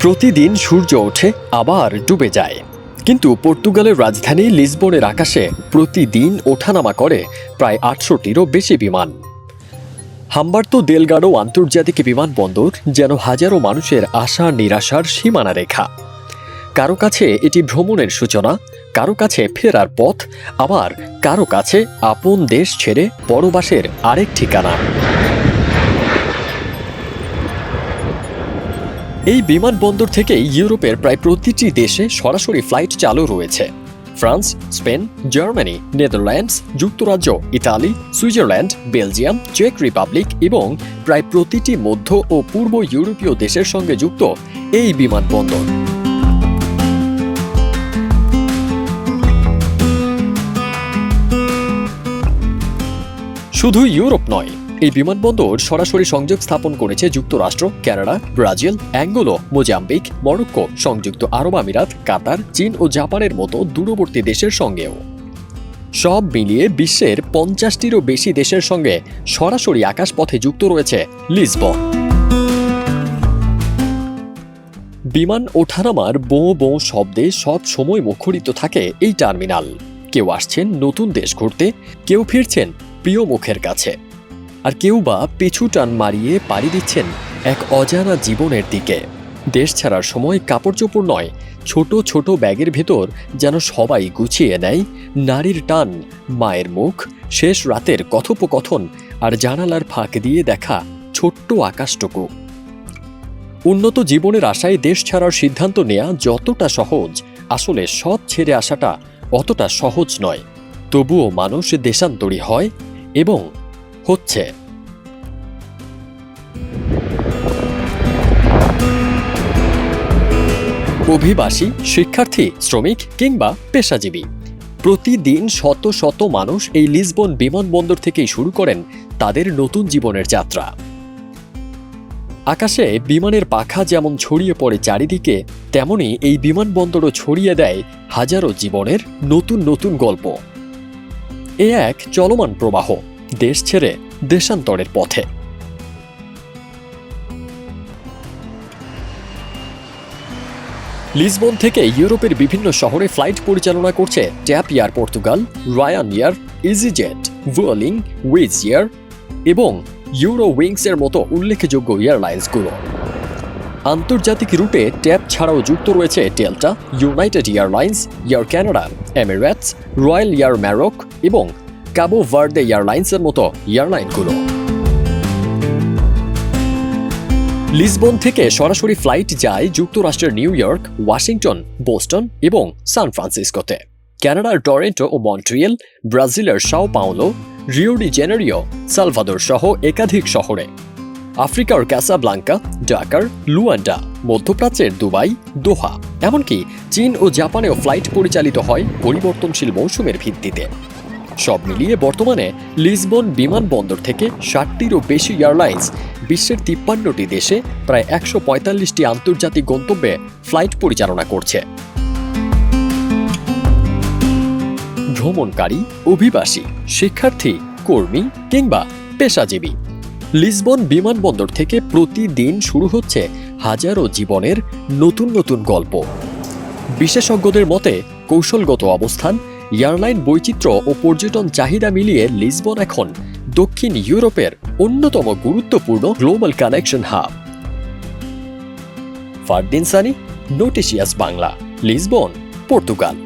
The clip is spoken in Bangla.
প্রতিদিন সূর্য ওঠে, আবার ডুবে যায়। কিন্তু পর্তুগালের রাজধানী লিসবনের আকাশে প্রতিদিন ওঠানামা করে প্রায় আটশোটিরও বেশি বিমান। হাম্বার্তো দেলগাডো আন্তর্জাতিক বিমানবন্দর যেন হাজারো মানুষের আশা, নিরাশার সীমানা রেখা। কারও কাছে এটি ভ্রমণের সূচনা, কারও কাছে ফেরার পথ, আবার কারও কাছে আপন দেশ ছেড়ে পরবাসের আরেক ঠিকানা। এই বিমানবন্দর থেকে ইউরোপের প্রায় প্রতিটি দেশে সরাসরি ফ্লাইট চালু রয়েছে। ফ্রান্স, স্পেন, জার্মানি, নেদারল্যান্ডস, যুক্তরাজ্য, ইতালি, সুইজারল্যান্ড, বেলজিয়াম, চেক রিপাবলিক এবং প্রায় প্রতিটি মধ্য ও পূর্ব ইউরোপীয় দেশের সঙ্গে যুক্ত এই বিমানবন্দর। শুধু ইউরোপ নয় এই বিমানবন্দর সরাসরি সংযোগ স্থাপন করেছে যুক্তরাষ্ট্র, Canada, Brazil, Angola, Mozambique, Morocco, সংযুক্ত আরব আমিরাত, কাতার, চীন ও জাপানের মতো দূরবর্তী দেশের সঙ্গেও। সব মিলিয়ে বিশ্বের পঞ্চাশটিরও বেশি দেশের সঙ্গে সরাসরি আকাশপথে যুক্ত রয়েছে লিসবন। বিমান ওঠানামার বোঁ বোঁ শব্দে সব সময় মুখরিত থাকে এই টার্মিনাল। কেউ আসছেন নতুন দেশ ঘুরতে, কেউ ফিরছেন প্রিয় মুখের কাছে। আর কেউ বা পিছু টান মারিয়ে পাড়ি দিচ্ছেন এক অজানা জীবনের দিকে। দেশ ছাড়ার সময় কাপড় চোপড় নয়, ছোট ছোট ব্যাগের ভেতর যেন সবাই গুছিয়ে নেয় নারীর টান, মায়ের মুখ, শেষ রাতের কথোপকথন আর জানালার ফাঁক দিয়ে দেখা ছোট্ট আকাশটুকু। উন্নত জীবনের আশায় দেশ ছাড়ার সিদ্ধান্ত নেওয়া যতটা সহজ, আসলে সব ছেড়ে আসাটা অতটা সহজ নয়। তবুও মানুষ দেশান্তরী হয় এবং হচ্ছে। অভিবাসী, শিক্ষার্থী, শ্রমিক কিংবা পেশাজীবী। প্রতিদিন শত শত মানুষ এই লিসবন বিমানবন্দর থেকেই শুরু করেন তাদের নতুন জীবনের যাত্রা। আকাশে বিমানের পাখা যেমন ছড়িয়ে পড়ে চারিদিকে, তেমনি এই বিমানবন্দরও ছড়িয়ে দেয় হাজারো জীবনের নতুন নতুন গল্প। এ এক চলমান প্রবাহ। দেশ ছেড়ে দেশান্তরের পথে। লিসবন থেকে ইউরোপের বিভিন্ন শহরে ফ্লাইট পরিচালনা করছে TAP Air Portugal, Ryanair, easyJet, Vueling Wizz Air এবং ইউরো উইংসের মতো উল্লেখযোগ্য এয়ারলাইন্সগুলো। আন্তর্জাতিক রুটে ট্যাপ ছাড়াও যুক্ত রয়েছে Delta, United Airlines, Air Canada, Emirates, Royal Air Maroc এবং কাবো ভার্দে এয়ারলাইন্সের মতো এয়ারলাইনগুলো। লিসবন থেকে সরাসরি ফ্লাইট যায় যুক্তরাষ্ট্রের নিউ ইয়র্ক, ওয়াশিংটন, বোস্টন এবং সান ফ্রান্সিসকোতে। কানাডার টরেন্টো ও মন্ট্রিয়েল, ব্রাজিলের Sao Paulo Rio de Janeiro, Salvador সহ একাধিক শহরে। আফ্রিকার ক্যাসাব্লাঙ্কা, ডাকার, লুয়ান্ডা, মধ্যপ্রাচ্যের দুবাই, দোহা। এমনকি চীন ও জাপানেও ফ্লাইট পরিচালিত হয় পরিবর্তনশীল মৌসুমের ভিত্তিতে। সব মিলিয়ে বর্তমানে লিসবন বিমানবন্দর থেকে ষাটটিরও বেশি এয়ারলাইন্স বিশ্বের তিপ্পান্নটি দেশে প্রায় একশো পঁয়তাল্লিশটি আন্তর্জাতিক গন্তব্যে ফ্লাইট পরিচালনা করছে। ভ্রমণকারী, অভিবাসী, শিক্ষার্থী, কর্মী কিংবা পেশাজীবী। লিসবন বিমানবন্দর থেকে প্রতিদিন শুরু হচ্ছে হাজারো জীবনের নতুন নতুন গল্প। বিশেষজ্ঞদের মতে কৌশলগত অবস্থান এয়ারলাইন বৈচিত্র্য ও পর্যটন চাহিদা মিলিয়ে লিসবন এখন দক্ষিণ ইউরোপের অন্যতম গুরুত্বপূর্ণ global connection hub. Fardin Sani, Noticias Bangla, Lisbon, Portugal.